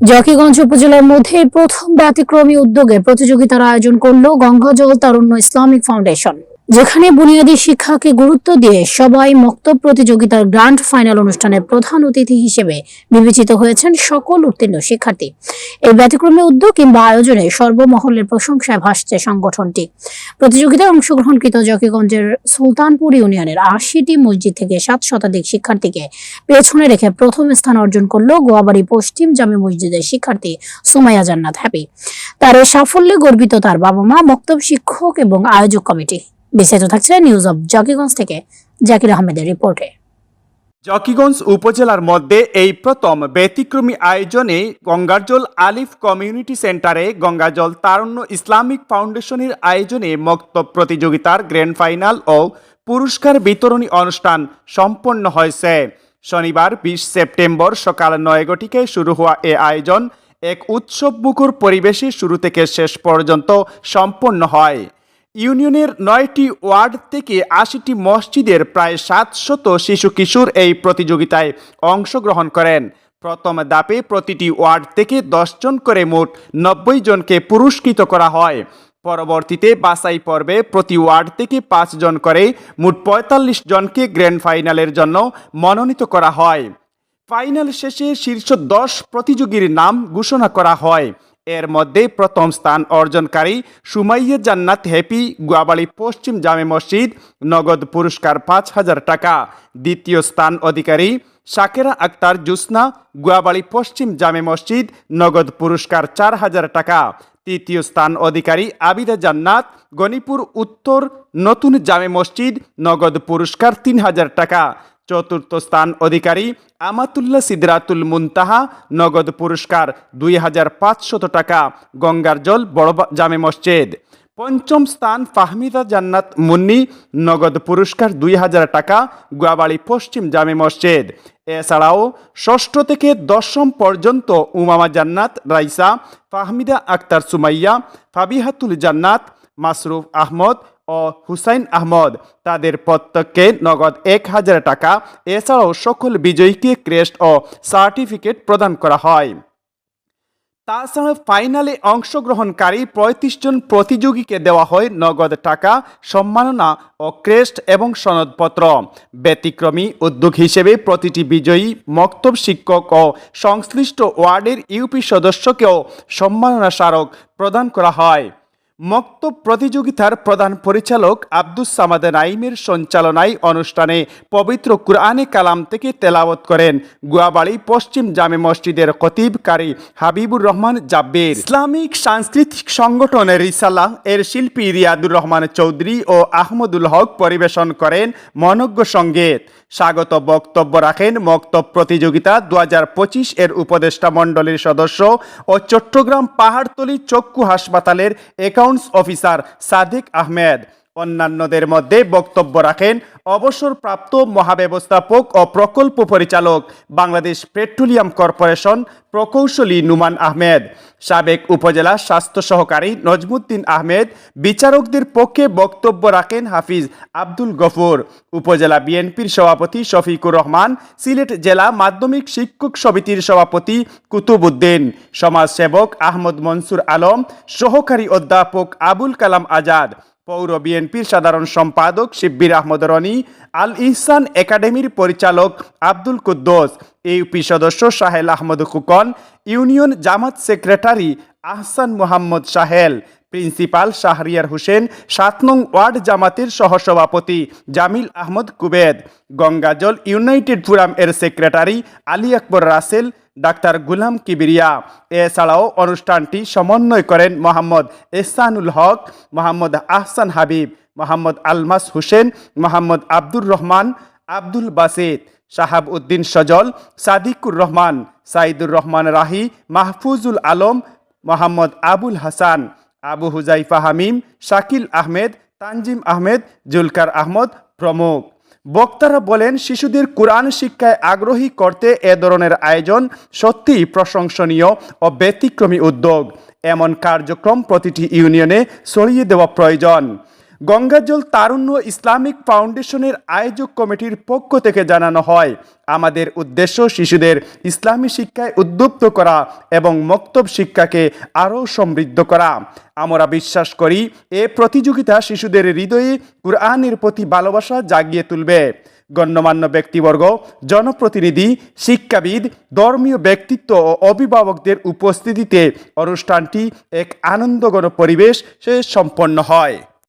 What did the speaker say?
জকিগঞ্জ উপজেলার মধ্যে প্রথম ব্যতিক্রমী উদ্যোগে প্রতিযোগিতার আয়োজন করল গঙ্গাজল তারুণ্য ইসলামিক ফাউন্ডেশন। যেখানে বুনিয়াদী শিক্ষাকে গুরুত্ব দিয়ে সবাই মক্তব প্রতিযোগিতার গ্র্যান্ড ফাইনাল অনুষ্ঠানের প্রধান অতিথি হিসেবে বিবেচিত হয়েছেন সকল উত্তীর্ণ শিক্ষার্থী। এই ব্যতিক্রমী উদ্যোগ কিংবা আয়োজনে সর্বমহলের প্রশংসায় ভাসছে সংগঠনটি। প্রতিযোগিতায় অংশগ্রহণকৃত জকিগঞ্জের সুলতানপুর ইউনিয়নের আশিটি মসজিদ থেকে সাত শতাধিক শিক্ষার্থীকে পেছনে রেখে প্রথম স্থান অর্জন করল গোয়াবাড়ি পশ্চিম জামে মসজিদের শিক্ষার্থী সুমাইয়া জান্নাত হ্যাপি। তার এই সাফল্যে গর্বিত তার বাবা মা মক্তব শিক্ষক এবং আয়োজক কমিটি। বিস্তারিত থাকছে নিউজ অব জাকিগঞ্জ থেকে জাকির আহমেদের রিপোর্টে। জকিগঞ্জ উপজেলার মধ্যে এই প্রথম ব্যতিক্রমী আয়োজনে গঙ্গাজল আলিফ কমিউনিটি সেন্টারে গঙ্গাজল তারুণ্য ইসলামিক ফাউন্ডেশনের আয়োজনে মক্তব প্রতিযোগিতার গ্র্যান্ড ফাইনাল ও পুরস্কার বিতরণী অনুষ্ঠান সম্পন্ন হয়েছে। শনিবার বিশ সেপ্টেম্বর সকাল নয় ঘটিকে শুরু হওয়া এ আয়োজন এক উৎসবমুখর পরিবেশে শুরু থেকে শেষ পর্যন্ত সম্পন্ন হয়। ইউনিয়নের নয়টি ওয়ার্ড থেকে আশিটি মসজিদের প্রায় সাতশত শিশু কিশোর এই প্রতিযোগিতায় অংশগ্রহণ করেন। প্রথম দাপে প্রতিটি ওয়ার্ড থেকে দশজন করে মোট নব্বই জনকে পুরস্কৃত করা হয়। পরবর্তীতে বাছাই পর্বে প্রতি ওয়ার্ড থেকে পাঁচজন করে মোট পঁয়তাল্লিশ জনকে গ্র্যান্ড ফাইনালের জন্য মনোনীত করা হয়। ফাইনাল শেষে শীর্ষ দশ প্রতিযোগীর নাম ঘোষণা করা হয়। এর মধ্যে প্রথম স্থান অর্জনকারী সুমাইয়া জান্নাত হ্যাপি গুয়াবাড়ি পশ্চিম জামে মসজিদ, নগদ পুরস্কার পাঁচ হাজার টাকা। দ্বিতীয় স্থান অধিকারী শাকেরা আক্তার জুসনা গুয়াবাড়ি পশ্চিম জামে মসজিদ, নগদ পুরস্কার চার হাজার টাকা। তৃতীয় স্থান অধিকারী আবিদা জান্নাত গণিপুর উত্তর নতুন জামে মসজিদ, নগদ পুরস্কার তিন হাজার টাকা। চতুর্থ স্থান অধিকারী আমাতুল্লা সিদরাতুল মুনতাহা নগদ পুরস্কার দুই হাজার পাঁচশত টাকা গঙ্গার জল বড় জামে মসজিদ। পঞ্চম স্থান ফাহমিদা জান্নাত মুন্নি নগদ পুরস্কার দুই হাজার টাকা গুয়াবাড়ি পশ্চিম জামে মসজিদ। এছাড়াও ষষ্ঠ থেকে দশম পর্যন্ত উমামা জান্নাত, রাইসা, ফাহমিদা আক্তার সুমাইয়া, ফাবিহাতুল জান্নাত, মাসরুফ আহমদ ও হুসাইন আহমদ। তাদের প্রত্যেককে নগদ এক হাজার টাকা। এছাড়াও সকল বিজয়ীকে ক্রেস্ট ও সার্টিফিকেট প্রদান করা হয়। তাছাড়া ফাইনালে অংশগ্রহণকারী পঁয়ত্রিশ জন প্রতিযোগীকে দেওয়া হয় নগদ টাকা, সম্মাননা ও ক্রেস্ট এবং সনদপত্র। ব্যতিক্রমী উদ্যোগ হিসেবে প্রতিটি বিজয়ী, মক্তব শিক্ষক ও সংশ্লিষ্ট ওয়ার্ডের ইউপি সদস্যকেও সম্মাননা স্মারক প্রদান করা হয়। মক্তব প্রতিযোগিতার প্রধান পরিচালক আব্দুস সামাদ নাইমের সঞ্চালনায় অনুষ্ঠানে পবিত্র কুরআনে কালাম থেকে তেলাওয়াত করেন গুয়াবাড়ি পশ্চিম জামে মসজিদের খতিবকারী হাবিবুর রহমান জাব্বির। ইসলামিক সাংস্কৃতিক সংগঠন রিসালা এর শিল্পী রিয়াদুর রহমান চৌধুরী ও আহমদুল হক পরিবেশন করেন মনজ্ঞ সংগীত। স্বাগত বক্তব্য রাখেন মক্তব প্রতিযোগিতা দু হাজার পঁচিশ এর উপদেষ্টা মণ্ডলীর সদস্য ও চট্টগ্রাম পাহাড়তলি চক্ষু হাসপাতালের অ্যাকাউন্টস অফিসার সাদিক আহমেদ। অন্যান্যদের মধ্যে বক্তব্য রাখেন অবসরপ্রাপ্ত মহাব্যবস্থাপক ও প্রকল্প পরিচালক বাংলাদেশ পেট্রোলিয়াম কর্পোরেশন প্রকৌশলী নুমান আহমেদ, সাবেক উপজেলা স্বাস্থ্য সহকারী নজমুদ্দিন আহমেদ, বিচারকদের পক্ষে বক্তব্য রাখেন হাফিজ আব্দুল গফুর, উপজেলা বিএনপির সভাপতি শফিকুর রহমান, সিলেট জেলা মাধ্যমিক শিক্ষক সমিতির সভাপতি কুতুবুদ্দিন সমাজসেবক আহমদ মনসুর আলম, সহকারী অধ্যাপক আবুল কালাম আজাদ পৌর বিএনপির সাধারণ সম্পাদক শিব্বির আহমদ রনি, আল ইহসান একাডেমির পরিচালক আব্দুল কুদ্দোস ইউপি সদস্য Sahel Ahmad Khukon union Jamaat secretary Ahsan Mohammad Sahel, principal Shahriar Hossain, সাত নং ওয়ার্ড জামাতের সহসভাপতি জামিল আহমদ কুবেদ, গঙ্গাজল ইউনাইটেড ফোরাম এর সেক্রেটারি আলী আকবর রাসেল ডাক্তার গুলাম কিবিরিয়া। এছাড়াও অনুষ্ঠানটি সমন্বয় করেন মোহাম্মদ এহসানুল হক, মোহাম্মদ আহসান হাবিব, মোহাম্মদ আলমাস হোসেন, মোহাম্মদ আব্দুর রহমান, আব্দুল বাসিদ, শাহাব উদ্দিন সজল, সাদিকুর রহমান, সাইদুর রহমান রাহি, মাহফুজুল আলম, মোহাম্মদ আবুল হাসান, আবু হুজাইফা হামিম, শাকিল আহমেদ, তানজিম আহমেদ, জুলকার আহমদ প্রমুখ। বক্তারা বলেন, শিশুদের কোরআন শিক্ষায় আগ্রহী করতে এ ধরনের আয়োজন সত্যিই প্রশংসনীয় ও ব্যতিক্রমী উদ্যোগ। এমন কার্যক্রম প্রতিটি ইউনিয়নে ছড়িয়ে দেওয়া প্রয়োজন। গঙ্গাজল তারুণ্য ইসলামিক ফাউন্ডেশনের আয়োজক কমিটির পক্ষ থেকে জানানো হয়, আমাদের উদ্দেশ্য শিশুদের ইসলামী শিক্ষায় উদ্বুদ্ধ করা এবং মক্তব শিক্ষাকে আরও সমৃদ্ধ করা। আমরা বিশ্বাস করি, এ প্রতিযোগিতা শিশুদের হৃদয়ে কুরআনের প্রতি ভালোবাসা জাগিয়ে তুলবে। গণ্যমান্য ব্যক্তিবর্গ, জনপ্রতিনিধি, শিক্ষাবিদ, ধর্মীয় ব্যক্তিত্ব ও অভিভাবকদের উপস্থিতিতে অনুষ্ঠানটি এক আনন্দঘন পরিবেশ সে সম্পন্ন হয়।